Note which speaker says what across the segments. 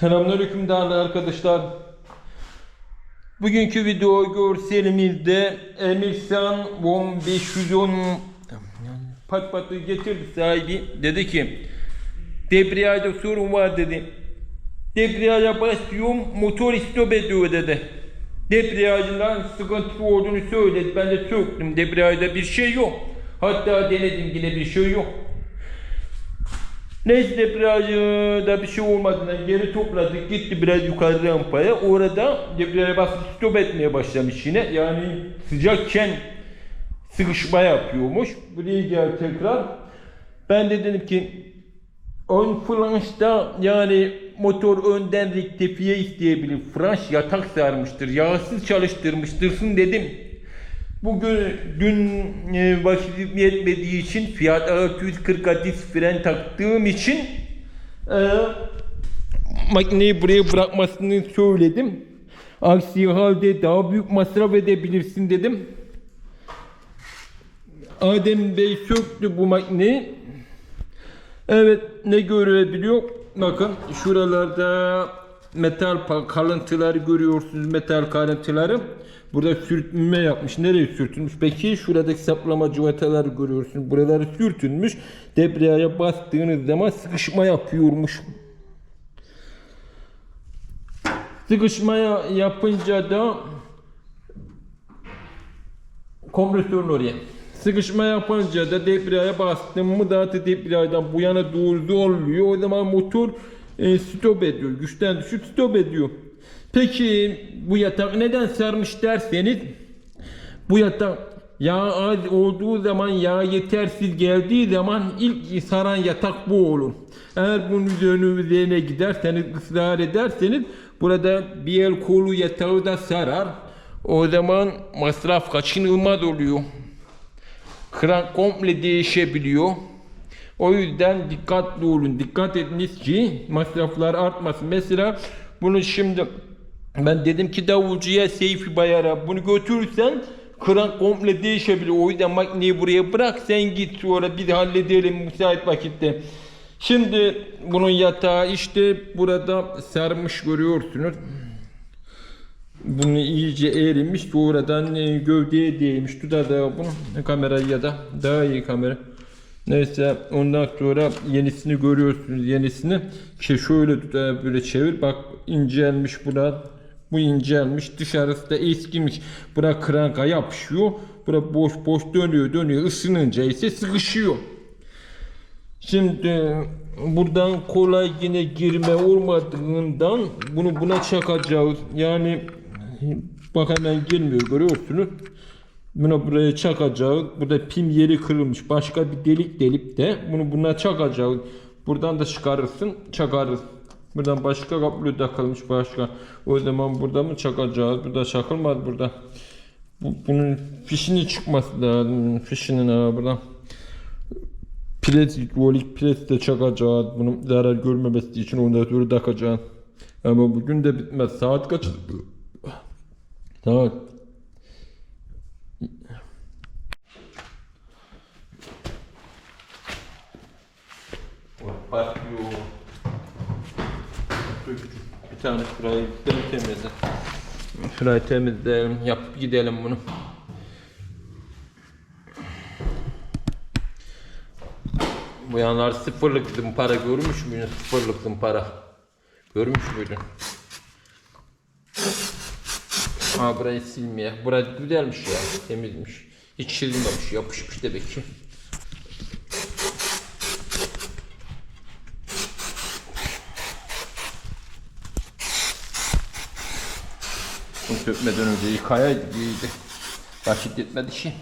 Speaker 1: Selamünaleyküm değerli arkadaşlar. Bugünkü video görselimizde Emirsan 1510 pat patı getirdi sahibi. Dedi ki debriyajda sorun var dedi. Debriyaja basıyorum motor istop ediyor dedi. Debriyajından sıkıntı olduğunu söyledi. Ben de söktüm. Debriyajda bir şey yok. Hatta denedim yine bir şey yok. Neyse debriyajda bir şey olmadığından geri topladık gitti biraz yukarı rampaya. Orada debriyaja basıp stop etmeye başlamış yine. Yani sıcakken sıkışma yapıyormuş. Buraya gel tekrar. Ben de dedim ki ön flanşta yani motor önden rektifiye isteyebilir. Flanş yatak sarmıştır. Yağsız çalıştırmıştırsın dedim. Bugün dün e, vakit yetmediği için Fiat 640 adis fren taktığım için e, makineyi buraya bırakmasını söyledim. Aksi halde daha büyük masraf edebilirsin dedim. Adem Bey söktü bu makineyi. Evet ne görebiliyor? Bakın şuralarda metal kalıntıları görüyorsunuz metal kalıntıları. Burada sürtünme yapmış. Nereye sürtünmüş? Peki şuradaki saplama cıvataları görüyorsunuz. Buraları sürtünmüş. Debriyaja bastığınız zaman sıkışma yapıyormuş. Sıkışmaya yapınca da kompresörün oraya. Sıkışma yapınca da debriyaja bastım mı da debriyajdan bu yana doğru zorluyor. O zaman motor e, stop ediyor. Güçten düşük stop ediyor. Peki bu yatak neden sarmış derseniz bu yatak yağ az olduğu zaman yağ yetersiz geldiği zaman ilk saran yatak bu olur. Eğer bunun üzerine üzerine giderseniz ısrar ederseniz burada bir el kolu yatağı da sarar. O zaman masraf kaçınılmaz oluyor. Kran komple değişebiliyor. O yüzden dikkatli olun. Dikkat ediniz ki masraflar artmasın. Mesela bunu şimdi ben dedim ki davulcuya Seyfi Bayar'a bunu götürürsen kran komple değişebilir. O yüzden makineyi buraya bırak sen git sonra biz halledelim müsait vakitte. Şimdi bunun yatağı işte burada sarmış görüyorsunuz. Bunu iyice eğrilmiş sonradan e, gövdeye değmiş. Tutar da bunu kamerayı ya da daha iyi kamera. Neyse ondan sonra yenisini görüyorsunuz yenisini. Ki şöyle tutar böyle çevir bak incelmiş bura. Bu incelmiş dışarısı da eskimiş. Bura kranka yapışıyor. Bura boş boş dönüyor dönüyor ısınınca ise sıkışıyor. Şimdi buradan kolay yine girme olmadığından bunu buna çakacağız. Yani bak hemen girmiyor görüyorsunuz. Bunu buraya çakacağız. Burada pim yeri kırılmış. Başka bir delik delip de bunu buna çakacağız. Buradan da çıkarırsın çakarız. Buradan başka kablo takılmış başka. O zaman burada mı çakacağız? Burada çakılmaz burada. Bu, bunun fişini çıkması lazım. Fişinin ha buradan. Pres, hidrolik pres de çakacağız. Bunun zarar görmemesi için ondan sonra takacağız. Ama bugün de bitmez. Saat kaç? Saat. Patlıyor. Bir tane şurayı temizle. Şurayı temizleyelim. Yapıp gidelim bunu. Bu yanlar sıfırlık zımpara görmüş müydün? Sıfırlık zımpara. Görmüş müydün? Ha burayı silmeye. Burası güzelmiş ya. Temizmiş. Hiç çizilmemiş. Yapışmış demek ki. Bunu sökmeden önce yıkayaydık iyiydi. Vakit yetmedi ki.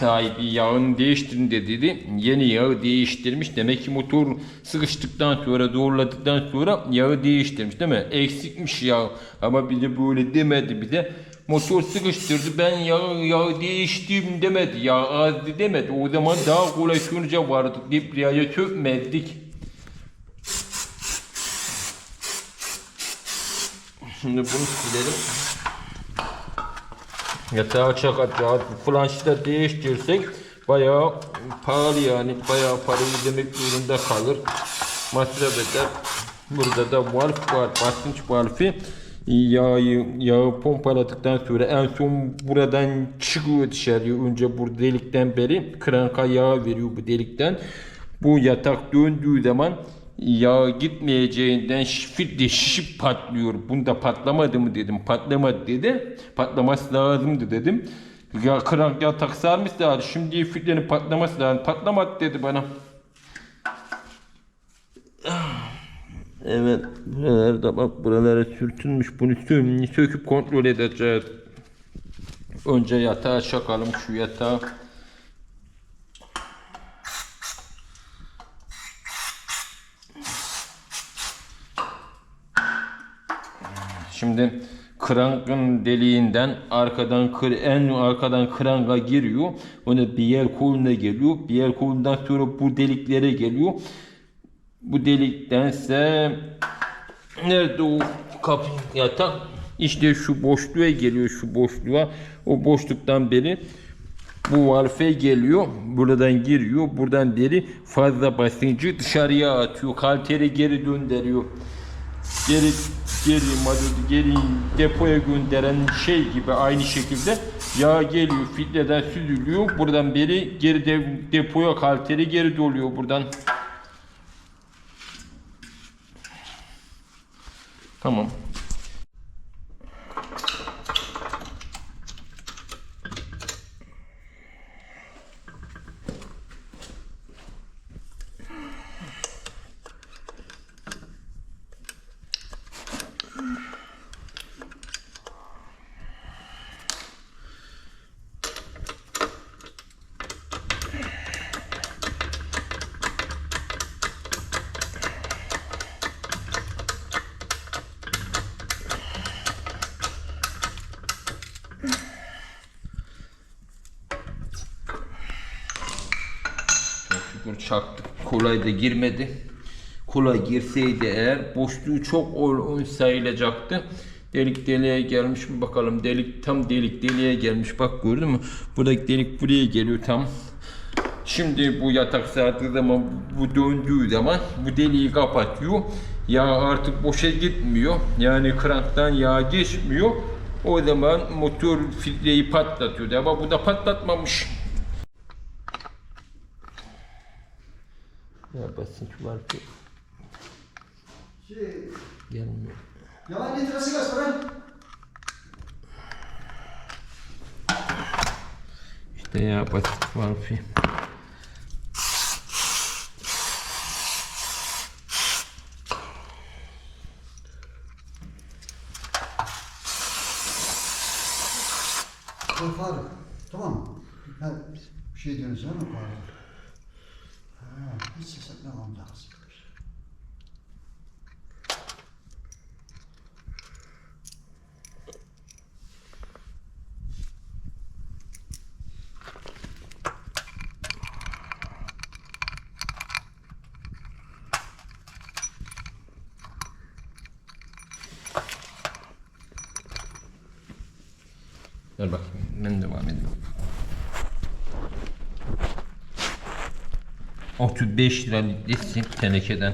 Speaker 1: Sahibi yağını değiştirin dedi. Yeni yağı değiştirmiş. Demek ki motor sıkıştıktan sonra doğruladıktan sonra yağı değiştirmiş değil mi? Eksikmiş yağ. Ama bize böyle demedi bize. Motor sıkıştırdı ben yağı, yağı değiştirdim demedi. Yağ azdı demedi. O zaman daha kolay sonuca vardık. Debriyaja çökmezdik. Şimdi bunu silelim. Yatağı çakacağız. Flanşı da değiştirsek bayağı pahalı yani bayağı parayı ödemek zorunda kalır. Masraf eder. Burada da valf var, basınç valfi. Yağı, yağı pompaladıktan sonra en son buradan çıkıyor dışarıya. Önce bu delikten beri kranka yağ veriyor bu delikten. Bu yatak döndüğü zaman yağ gitmeyeceğinden şifre şişip patlıyor. Bunda patlamadı mı dedim. Patlamadı dedi. Patlaması lazımdı dedim. Ya krank yatak sarmış da şimdi fitlerin patlaması lazım. Patlamadı dedi bana. Evet, buralarda bak buralara sürtünmüş. Bunu sö- söküp kontrol edeceğiz. Önce yatağa çakalım şu yatağı. Şimdi krankın deliğinden arkadan en arkadan kranga giriyor. Ona bir yer koluna geliyor. Bir yer kolundan sonra bu deliklere geliyor. Bu deliktense nerede o kapı yatak? İşte şu boşluğa geliyor şu boşluğa. O boşluktan beri bu valfe geliyor. Buradan giriyor. Buradan beri fazla basıncı dışarıya atıyor. Kalteri geri gönderiyor. Geri geri mazotu geri depoya gönderen şey gibi aynı şekilde yağ geliyor filtreden süzülüyor. Buradan beri geri de, depoya kalteri geri doluyor buradan. Tamam. Çok şükür çaktık. Kolay da girmedi. Kolay girseydi eğer boşluğu çok ol sayılacaktı. Delik deliğe gelmiş mi bakalım. Delik tam delik deliğe gelmiş. Bak gördün mü? Buradaki delik buraya geliyor tam. Şimdi bu yatak sardığı zaman bu döndüğü zaman bu deliği kapatıyor. Yağ artık boşa gitmiyor. Yani kranktan yağ geçmiyor. O zaman motor filtreyi patlatıyor. Ama bu da patlatmamış. Ya basınç var ki
Speaker 2: Şey,
Speaker 1: gelmiyor.
Speaker 2: yalan litresi kaç para?
Speaker 1: İşte ya basınç var ki.
Speaker 2: Tamam mı? Ha, bir şey diyorsun sen mi Faruk? Ha, hiç ses etmemem lazım.
Speaker 1: Ver bakayım. Ben devam ediyorum. 35 lira litresin tenekeden.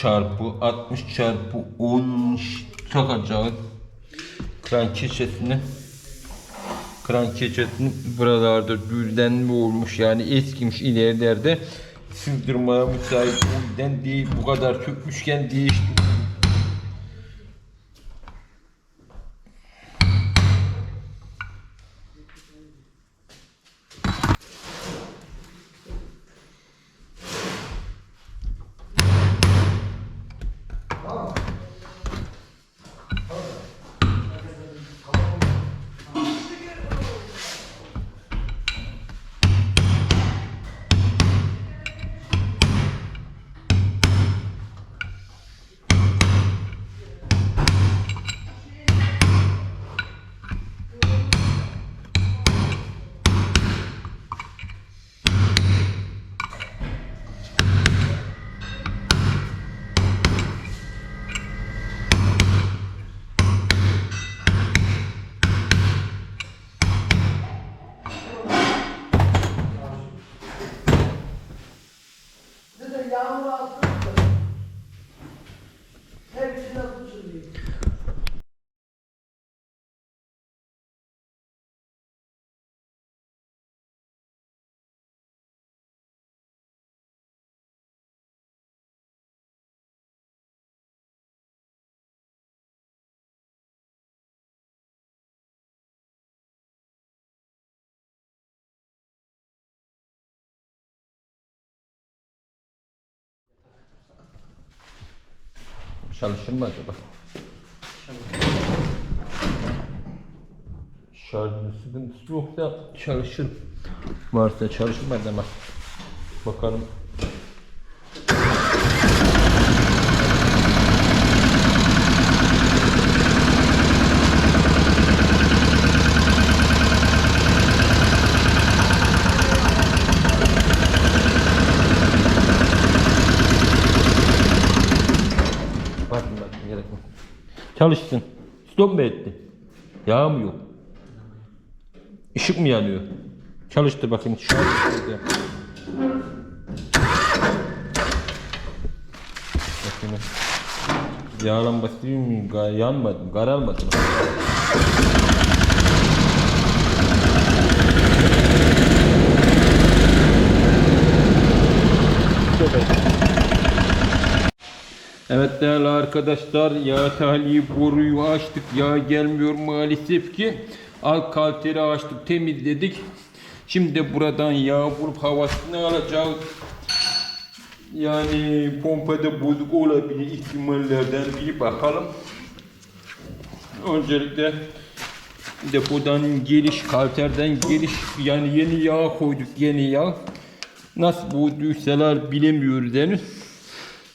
Speaker 1: çarpı 60 çarpı 10 takacağız. Krank keçesini krank keçesini buralarda düzenli olmuş yani eskimiş ilerilerde sızdırmaya müsait o yüzden değil bu kadar çok üçgen. Çalışır mı acaba? Şarjın sıkıntısı yok da çalışır. Varsa çalışmaz ama. Bakalım. Bakın bakın gerek yok. Çalışsın. Stop mu etti? Yağ mı yok? Işık mı yanıyor? Çalıştır bakayım. Şu an. Bakayım. Yağ lambası mı? Ga- Yanmadı mı? Kararmadı mı? Stop etti. Evet değerli arkadaşlar yağ tahliyi boruyu açtık. Yağ gelmiyor maalesef ki. Alt kalteri açtık temizledik. Şimdi buradan yağ vurup havasını alacağız. Yani pompada bozuk olabilir ihtimallerden bir bakalım. Öncelikle depodan geliş, kalterden geliş yani yeni yağ koyduk yeni yağ. Nasıl bulduysalar bilemiyoruz henüz.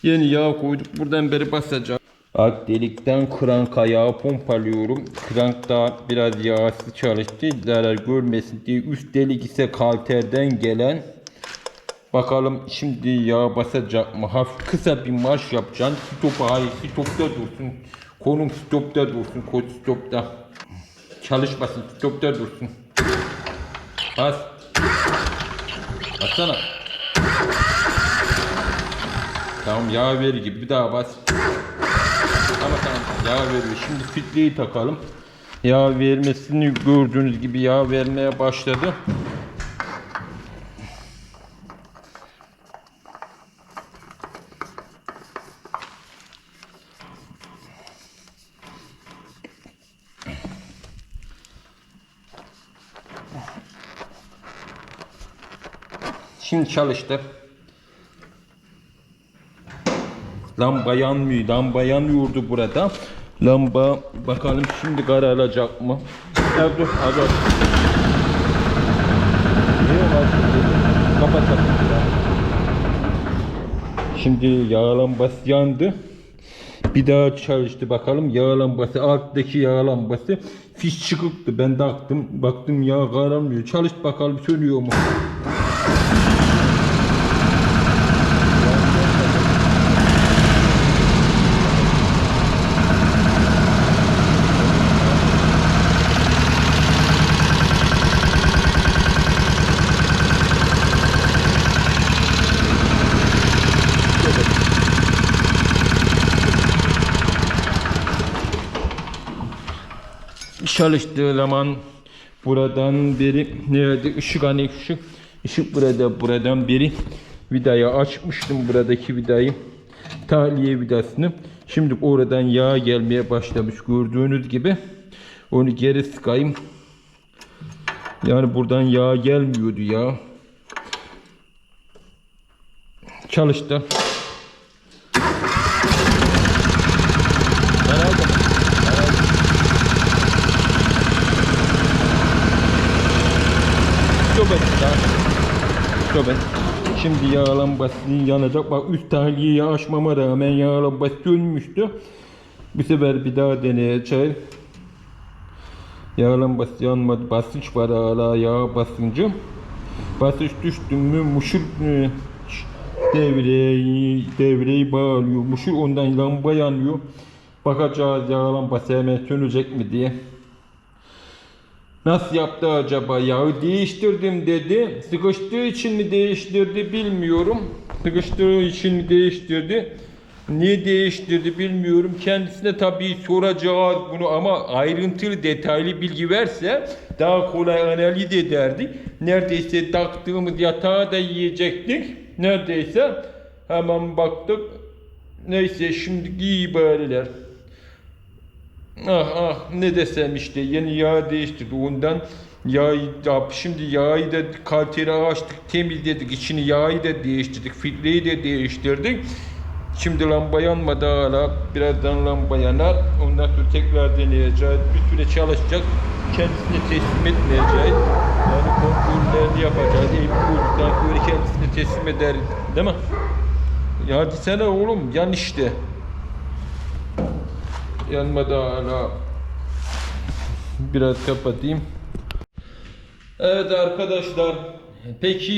Speaker 1: Yeni yağ koyduk. Buradan beri basacağım. Alt delikten kranka yağı pompalıyorum. Krank da biraz yağsız çalıştı. Zarar görmesin diye. Üst delik ise kalterden gelen. Bakalım şimdi yağ basacak mı? Hafif kısa bir marş yapacağım. Stop hayır stopta dursun. Konum stopta dursun. Kod stopta. Çalışmasın stopta dursun. Bas. Bassana. Tamam yağ ver gibi bir daha bas. Tamam tamam yağ veriyor. Şimdi filtreyi takalım. Yağ vermesini gördüğünüz gibi yağ vermeye başladı. Şimdi çalıştı. Lamba yanmıyor. Lamba yanıyordu burada. Lamba bakalım şimdi kararacak mı? Evet dur. Hadi. Kapatalım. Şimdi yağ lambası yandı. Bir daha çalıştı bakalım. Yağ lambası alttaki yağ lambası fiş çıkıktı. Ben taktım. Baktım yağ kararmıyor. Çalışt bakalım sönüyor mu? Çalıştığı zaman buradan beri nerede? Işık hani ışık ışık burada buradan beri vidayı açmıştım buradaki vidayı tahliye vidasını. Şimdi oradan yağ gelmeye başlamış gördüğünüz gibi. Onu geri sıkayım. Yani buradan yağ gelmiyordu ya. Çalıştı Ben aldım. Stop et ya. Et. Şimdi yağ lambası yanacak. Bak üst tahliyeyi açmama rağmen yağ lambası sönmüştü. Bu sefer bir daha deneyeceğiz. Yağ lambası yanmadı. Basınç var hala yağ basıncı. Basınç düştü mü muşur devreyi, devreyi bağlıyor. Muşur ondan lamba yanıyor. Bakacağız yağ lambası hemen sönecek mi diye. Nasıl yaptı acaba? Yağı değiştirdim dedi. Sıkıştığı için mi değiştirdi bilmiyorum. Sıkıştığı için mi değiştirdi? Niye değiştirdi bilmiyorum. Kendisine tabii soracağız bunu ama ayrıntılı detaylı bilgi verse daha kolay analiz ederdik. Neredeyse taktığımız yatağı da yiyecektik. Neredeyse hemen baktık. Neyse şimdi iyi bariler. Ah ah ne desem işte yeni yağ değiştirdi ondan yağ yap şimdi yağı da kalteri açtık temizledik içini yağı da değiştirdik filtreyi de değiştirdik Şimdi lamba yanmadı hala. Birazdan lamba yanar. Ondan sonra tekrar deneyeceğiz. Bir süre çalışacak. Kendisine teslim etmeyeceğiz. Yani kontrollerini yapacağız. Olduktan sonra kendisine teslim ederiz. Değil mi? Ya sana oğlum yan işte. Yanmadı hala. Biraz kapatayım. Evet arkadaşlar. Peki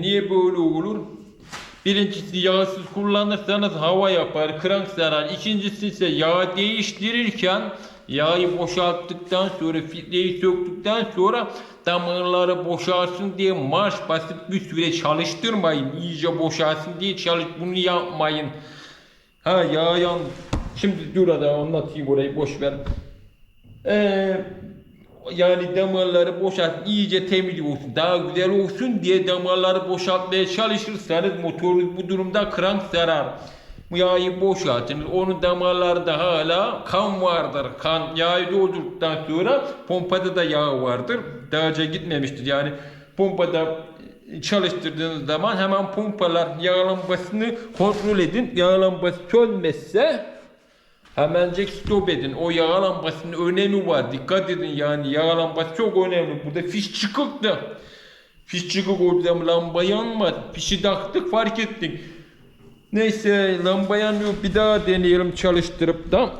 Speaker 1: niye böyle olur? Birincisi yağsız kullanırsanız hava yapar, krank zarar. İkincisi ise yağ değiştirirken yağı boşalttıktan sonra filtreyi söktükten sonra damarları boşalsın diye marş basıp bir süre çalıştırmayın. İyice boşalsın diye çalış bunu yapmayın. Ha yağ yan. Şimdi dur hadi anlatayım orayı boş ver. Ee, yani damarları boşalt iyice temiz olsun daha güzel olsun diye damarları boşaltmaya çalışırsanız motorunuz bu durumda krank zarar. Yağı boşaltın. Onun damarlarında hala kan vardır. Kan yağı doldurduktan sonra pompada da yağ vardır. Önce gitmemiştir. Yani pompada çalıştırdığınız zaman hemen pompalar yağlanmasını kontrol edin. Yağlanması sönmezse Hemencek stop edin. O yağ lambasının önemi var. Dikkat edin yani yağ lambası çok önemli. Burada fiş çıkıktı. Fiş çıkık zaman lamba yanmaz. Fişi taktık fark ettik. Neyse lamba yanmıyor. Bir daha deneyelim çalıştırıp da.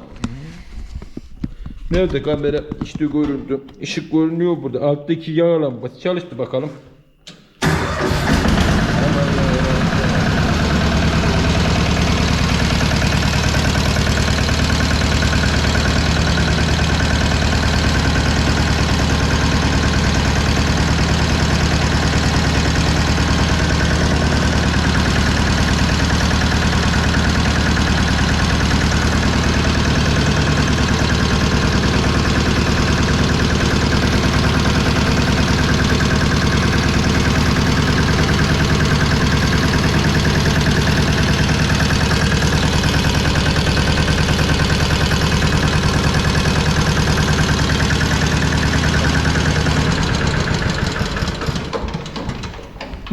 Speaker 1: Nerede kamera? İşte göründü. Işık görünüyor burada. Alttaki yağ lambası. Çalıştı bakalım. Aman ya.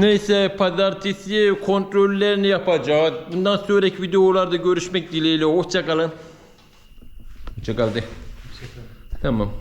Speaker 1: Neyse pazartesi kontrollerini yapacağız. Bundan sonraki videolarda görüşmek dileğiyle. Hoşçakalın. Hoşçakal de. Tamam.